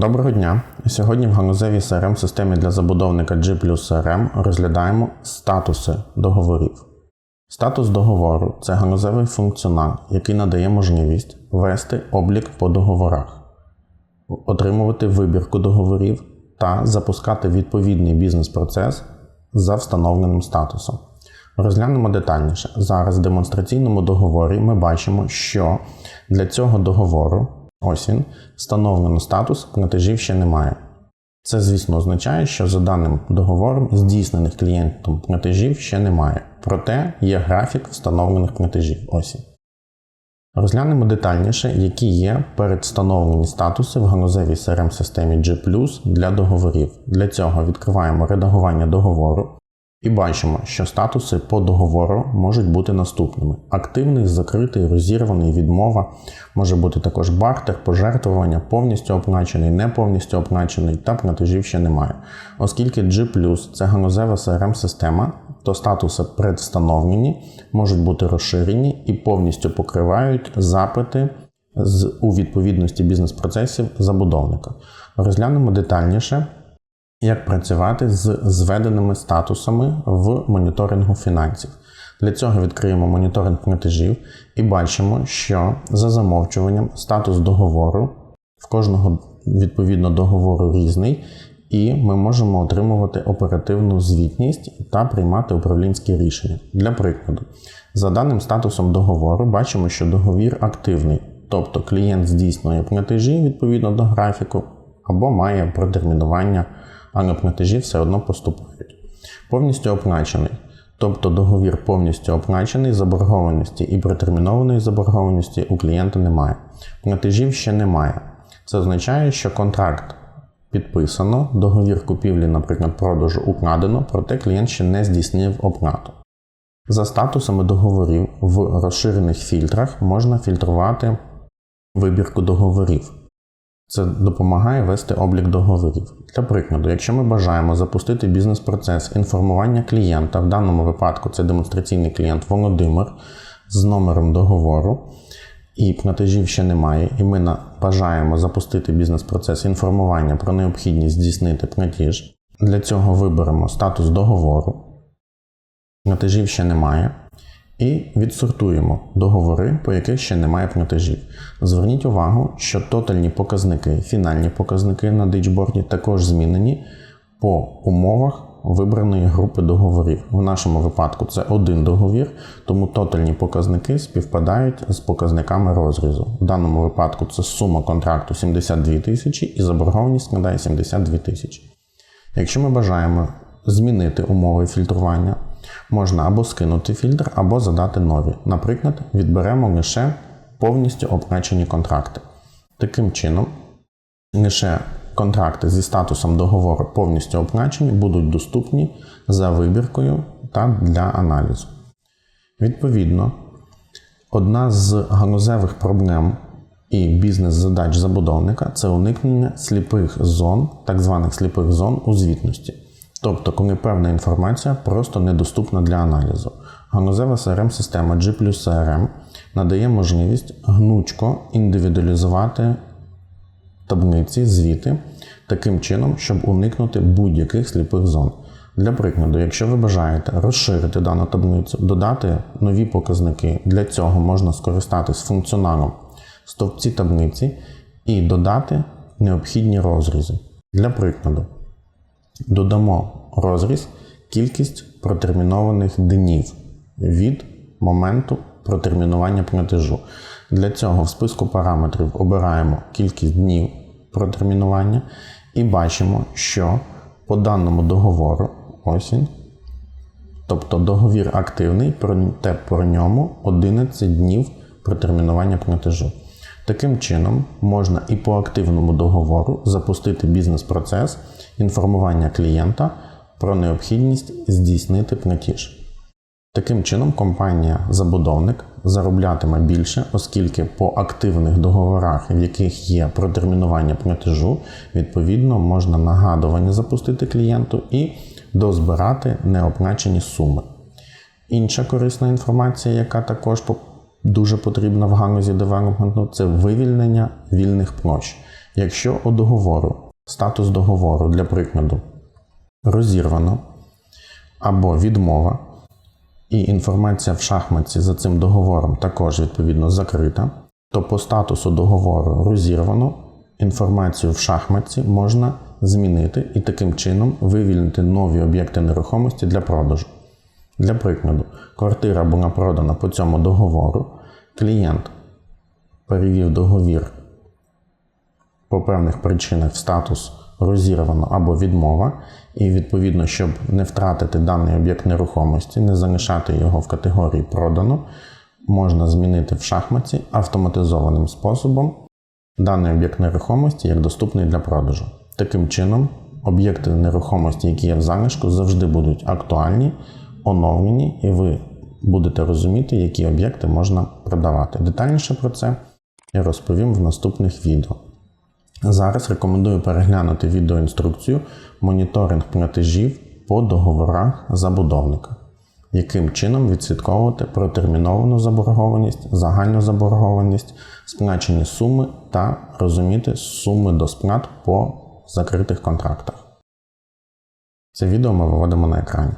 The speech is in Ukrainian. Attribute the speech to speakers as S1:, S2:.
S1: Доброго дня! Сьогодні в ганузевій crm системі для забудовника G CRM розглядаємо статуси договорів. Статус договору це ганузевий функціонал, який надає можливість вести облік по договорах, отримувати вибірку договорів та запускати відповідний бізнес-процес за встановленим статусом. Розглянемо детальніше. Зараз в демонстраційному договорі ми бачимо, що для цього договору, ось він, встановлено статус платежів ще немає. Це, звісно, означає, що за даним договором здійснених клієнтом платежів ще немає. Проте є графік встановлених платежів. Ось. він. Розглянемо детальніше, які є передвстановлені статуси в ганузевій crm системі G для договорів. Для цього відкриваємо редагування договору і бачимо, що статуси по договору можуть бути наступними: активний, закритий, розірваний, відмова, може бути також бартер, пожертвування, повністю оплачений, не повністю оплачений та платежів ще немає. Оскільки G це ганузева crm система то статуси предвстановлені можуть бути розширені і повністю покривають запити з, у відповідності бізнес-процесів забудовника. Розглянемо детальніше, як працювати з зведеними статусами в моніторингу фінансів. Для цього відкриємо моніторинг платежів і бачимо, що за замовчуванням статус договору в кожного відповідно договору різний, і ми можемо отримувати оперативну звітність та приймати управлінські рішення. Для прикладу, за даним статусом договору, бачимо, що договір активний, тобто клієнт здійснює платежі відповідно до графіку, або має протермінування, але платежі все одно поступають. Повністю оплачений. Тобто договір повністю оплачений, заборгованості і протермінованої заборгованості у клієнта немає. Платежів ще немає. Це означає, що контракт підписано, договір купівлі, наприклад, продажу укладено, проте клієнт ще не здійснив оплату. За статусами договорів в розширених фільтрах можна фільтрувати вибірку договорів. Це допомагає вести облік договорів. Для прикладу, якщо ми бажаємо запустити бізнес-процес інформування клієнта, в даному випадку це демонстраційний клієнт Володимир з номером договору, і платежів ще немає, і ми бажаємо запустити бізнес-процес інформування про необхідність здійснити платіж. Для цього виберемо статус договору, платежів ще немає. І відсортуємо договори, по яких ще немає платежів. Зверніть увагу, що тотальні показники, фінальні показники на дичборді також змінені по умовах вибраної групи договорів. В нашому випадку це один договір, тому тотальні показники співпадають з показниками розрізу. В даному випадку це сума контракту 72 тисячі і заборгованість складає 72 тисячі. Якщо ми бажаємо змінити умови фільтрування, можна або скинути фільтр, або задати нові. Наприклад, відберемо лише повністю оплачені контракти. Таким чином, лише контракти зі статусом договору повністю оплачені будуть доступні за вибіркою та для аналізу. Відповідно, одна з ганузевих проблем і бізнес-задач забудовника це уникнення сліпих зон, так званих сліпих зон у звітності. Тобто, коли певна інформація просто недоступна для аналізу. Ганузева crm система G CRM надає можливість гнучко індивідуалізувати таблиці, звіти таким чином, щоб уникнути будь-яких сліпих зон. Для прикладу, якщо ви бажаєте розширити дану таблицю, додати нові показники, для цього можна скористатись функціоналом стовпці таблиці і додати необхідні розрізи. Для прикладу, додамо розріз кількість протермінованих днів від моменту протермінування платежу. Для цього в списку параметрів обираємо кількість днів протермінування і бачимо, що по даному договору, ось він, тобто договір активний, проте про ньому 11 днів протермінування платежу. Таким чином, можна і по активному договору запустити бізнес-процес інформування клієнта про необхідність здійснити платіж. Таким чином, компанія-забудовник зароблятиме більше, оскільки по активних договорах, в яких є протермінування платежу, відповідно можна нагадування запустити клієнту і дозбирати неоплачені суми. Інша корисна інформація, яка також дуже потрібна в галузі девелопменту, це вивільнення вільних площ. Якщо у договору статус договору для прикладу розірвано або відмова, і інформація в шахматці за цим договором також відповідно закрита, то по статусу договору розірвано інформацію в шахматці можна змінити і таким чином вивільнити нові об'єкти нерухомості для продажу. Для прикладу, квартира була продана по цьому договору, клієнт перевів договір по певних причинах в статус розірвано або відмова, і відповідно, щоб не втратити даний об'єкт нерухомості, не залишати його в категорії продано, можна змінити в шахматі автоматизованим способом даний об'єкт нерухомості як доступний для продажу. Таким чином, об'єкти нерухомості, які є в залишку, завжди будуть актуальні, оновлені, і ви будете розуміти, які об'єкти можна продавати. Детальніше про це я розповім в наступних відео. Зараз рекомендую переглянути відеоінструкцію моніторинг платежів по договорах забудовника, яким чином відслідковувати протерміновану заборгованість, загальну заборгованість, сплачені суми та розуміти суми до сплат по закритих контрактах. Це відео ми виводимо на екрані.